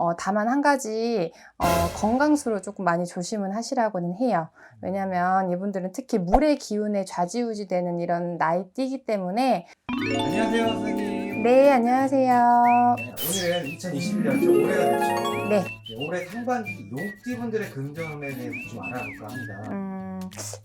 어, 다만 한 가지 어, 건강수로 조금 많이 조심은 하시라고는 해요. 왜냐하면 이분들은 특히 물의 기운에 좌지우지되는 이런 나이띠이기 때문에 안녕하세요 선생님 네 안녕하세요. 네, 오늘은 2021년 좀 올해가 됐죠 네. 네, 올해 상반기 용띠분들의 긍정에 대해서 좀 알아볼까 합니다 음,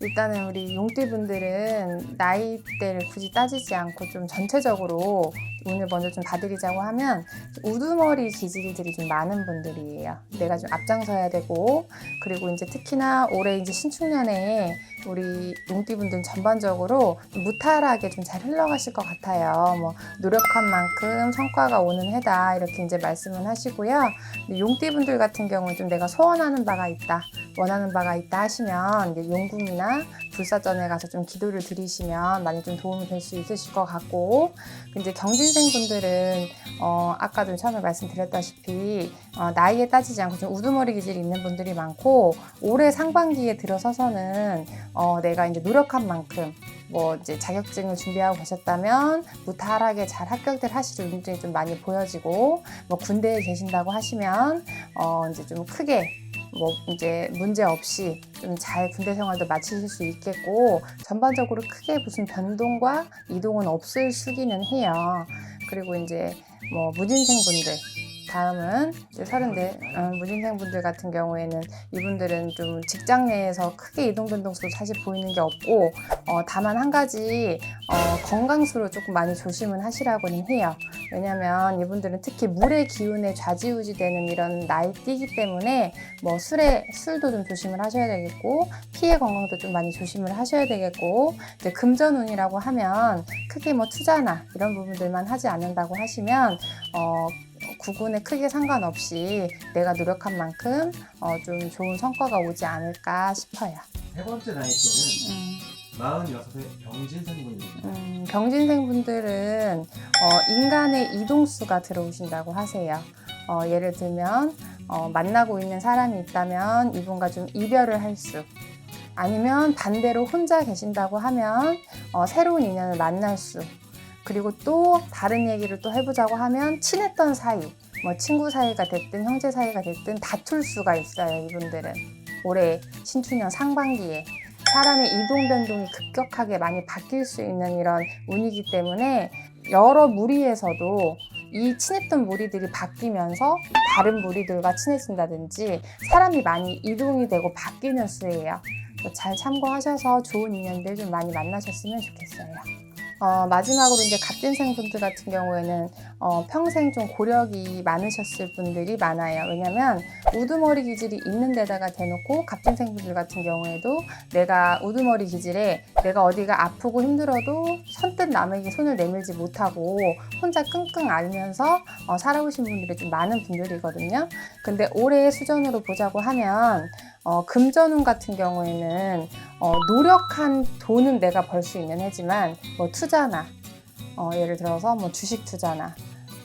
일단은 우리 용띠분들은 나이대를 굳이 따지지 않고 좀 전체적으로 오늘 먼저 좀 봐드리자고 하면 우두머리 기질들이 좀 많은 분들이에요. 내가 좀 앞장서야 되고 그리고 이제 특히나 올해 이제 신축년에 우리 용띠분들은 전반적으로 좀 무탈하게 좀 잘 흘러가실 것 같아요. 뭐 노력한 만큼 성과가 오는 해다 이렇게 이제 말씀을 하시고요. 용띠분들 같은 경우는 좀 내가 소원하는 바가 있다. 원하는 바가 있다 하시면 이제 용궁이나 불사전에 가서 좀 기도를 드리시면 많이 좀 도움이 될 수 있으실 것 같고 이제 경진생 분들은 어, 아까도 처음에 말씀드렸다시피 어, 나이에 따지지 않고 좀 우두머리 기질이 있는 분들이 많고 올해 상반기에 들어서서는 어, 내가 이제 노력한 만큼 뭐 이제 자격증을 준비하고 계셨다면 무탈하게 잘 합격들 하실 운들이 좀 많이 보여지고 뭐 군대에 계신다고 하시면 어 이제 좀 크게 뭐 이제 문제 없이 좀 잘 군대 생활도 마치실 수 있겠고 전반적으로 크게 무슨 변동과 이동은 없을 수기는 해요. 그리고 이제 뭐 무진생 분들 다음은 이제 서른대 어, 무진생 분들 같은 경우에는 이분들은 좀 직장 내에서 크게 이동 변동수도 사실 보이는 게 없고 어, 다만 한 가지 어, 건강수로 조금 많이 조심은 하시라고는 해요. 왜냐하면 이분들은 특히 물의 기운에 좌지우지되는 이런 나이띠이기 때문에 뭐 술에 술도 좀 조심을 하셔야 되겠고 피해 건강도 좀 많이 조심을 하셔야 되겠고 이제 금전운이라고 하면 크게 뭐 투자나 이런 부분들만 하지 않는다고 하시면 어, 구군에 크게 상관없이 내가 노력한 만큼 어, 좀 좋은 성과가 오지 않을까 싶어요. 세 번째 나이대는 음. 46세 병진생분입니다 음, 병진생분들은 어, 인간의 이동수가 들어오신다고 하세요. 어, 예를 들면 어, 만나고 있는 사람이 있다면 이분과 좀 이별을 할 수. 아니면 반대로 혼자 계신다고 하면 어, 새로운 인연을 만날 수. 그리고 또 다른 얘기를 또 해보자고 하면 친했던 사이, 뭐 친구 사이가 됐든 형제 사이가 됐든 다툴 수가 있어요. 이분들은 올해 신축년 상반기에 사람의 이동 변동이 급격하게 많이 바뀔 수 있는 이런 운이기 때문에 여러 무리에서도 이 친했던 무리들이 바뀌면서 다른 무리들과 친해진다든지 사람이 많이 이동이 되고 바뀌는 수예요. 잘 참고하셔서 좋은 인연들 좀 많이 만나셨으면 좋겠어요. 어, 마지막으로 이제 갑진생 분들 같은 경우에는 어, 평생 좀 고력이 많으셨을 분들이 많아요. 왜냐면 우두머리 기질이 있는 데다가 대놓고 갑진생 분들 같은 경우에도 내가 우두머리 기질에 내가 어디가 아프고 힘들어도 선뜻 남에게 손을 내밀지 못하고 혼자 끙끙 앓면서 어, 살아오신 분들이 좀 많은 분들이거든요. 근데 올해의 수전으로 보자고 하면 어, 금전운 같은 경우에는 어, 노력한 돈은 내가 벌 수 있는 해지만 뭐 투자나 어, 예를 들어서 뭐 주식 투자나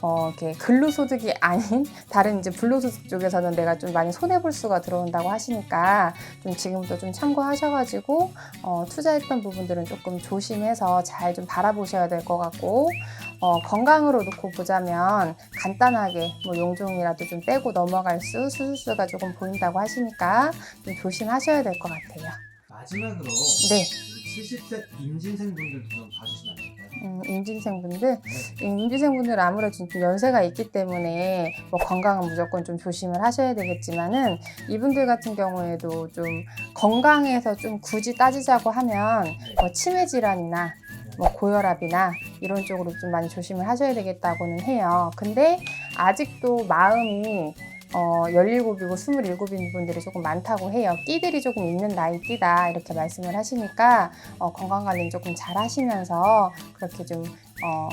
어, 이렇게 근로소득이 아닌 다른 이제 불로소득 쪽에서는 내가 좀 많이 손해 볼 수가 들어온다고 하시니까 좀 지금부터 좀 참고하셔가지고 어, 투자했던 부분들은 조금 조심해서 잘 좀 바라보셔야 될 것 같고 어, 건강으로 놓고 보자면 간단하게 뭐 용종이라도 좀 빼고 넘어갈 수 수술수가 조금 보인다고 하시니까 좀 조심하셔야 될 것 같아요. 마지막으로 네. 70세 임진생분들도 좀 봐주시면 안 될까요? 음, 임진생분들, 네. 임진생분들 아무래도 좀 연세가 있기 때문에 뭐 건강은 무조건 좀 조심을 하셔야 되겠지만은 이분들 같은 경우에도 좀 건강에서 좀 굳이 따지자고 하면 뭐 치매 질환이나 뭐 고혈압이나 이런 쪽으로 좀 많이 조심을 하셔야 되겠다고는 해요. 근데 아직도 마음이 어, 17이고 27인 분들이 조금 많다고 해요. 끼들이 조금 있는 나이띠다 이렇게 말씀을 하시니까 어, 건강관리 조금 잘 하시면서 그렇게 좀 어,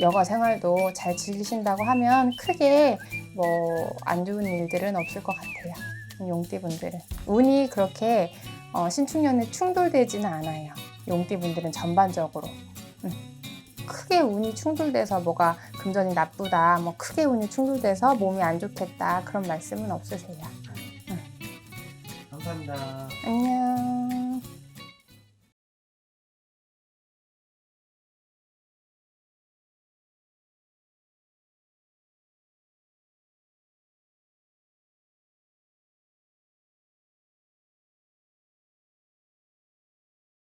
여가 생활도 잘 즐기신다고 하면 크게 뭐 안 좋은 일들은 없을 것 같아요. 용띠분들은 운이 그렇게 어, 신축년에 충돌되지는 않아요. 용띠분들은 전반적으로 음. 크게 운이 충돌돼서 뭐가 금전이 나쁘다, 뭐 크게 운이 충돌돼서 몸이 안 좋겠다 그런 말씀은 없으세요. 감사합니다 안녕.